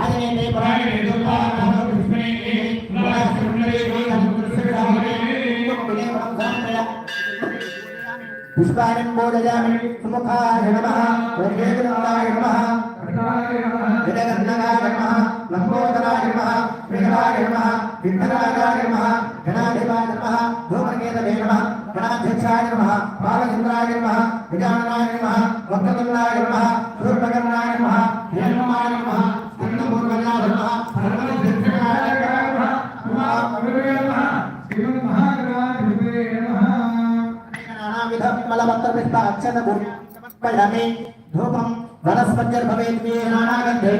आजने पुष्पाणि बोधयामि सुमुखाय नमः वर्गेन्द्राय नमः जगन्नगाय नमः लम्बोदराय नमः विघ्नाय नमः विघ्नराजाय नमः गणाधिपाय नमः धूमकेतवे नमः గణాధ్యక్షాయ నమ బాలచంద్రాయ నమ గజాననాయ నమ వక్రతుండాయ నమ సూర్యకర్ణాయ నమ హేమాయ నమ స్కందపూర్వజాయ నమ ధూపం వనస్పత్యర్భవేత్ మే నానాగంధే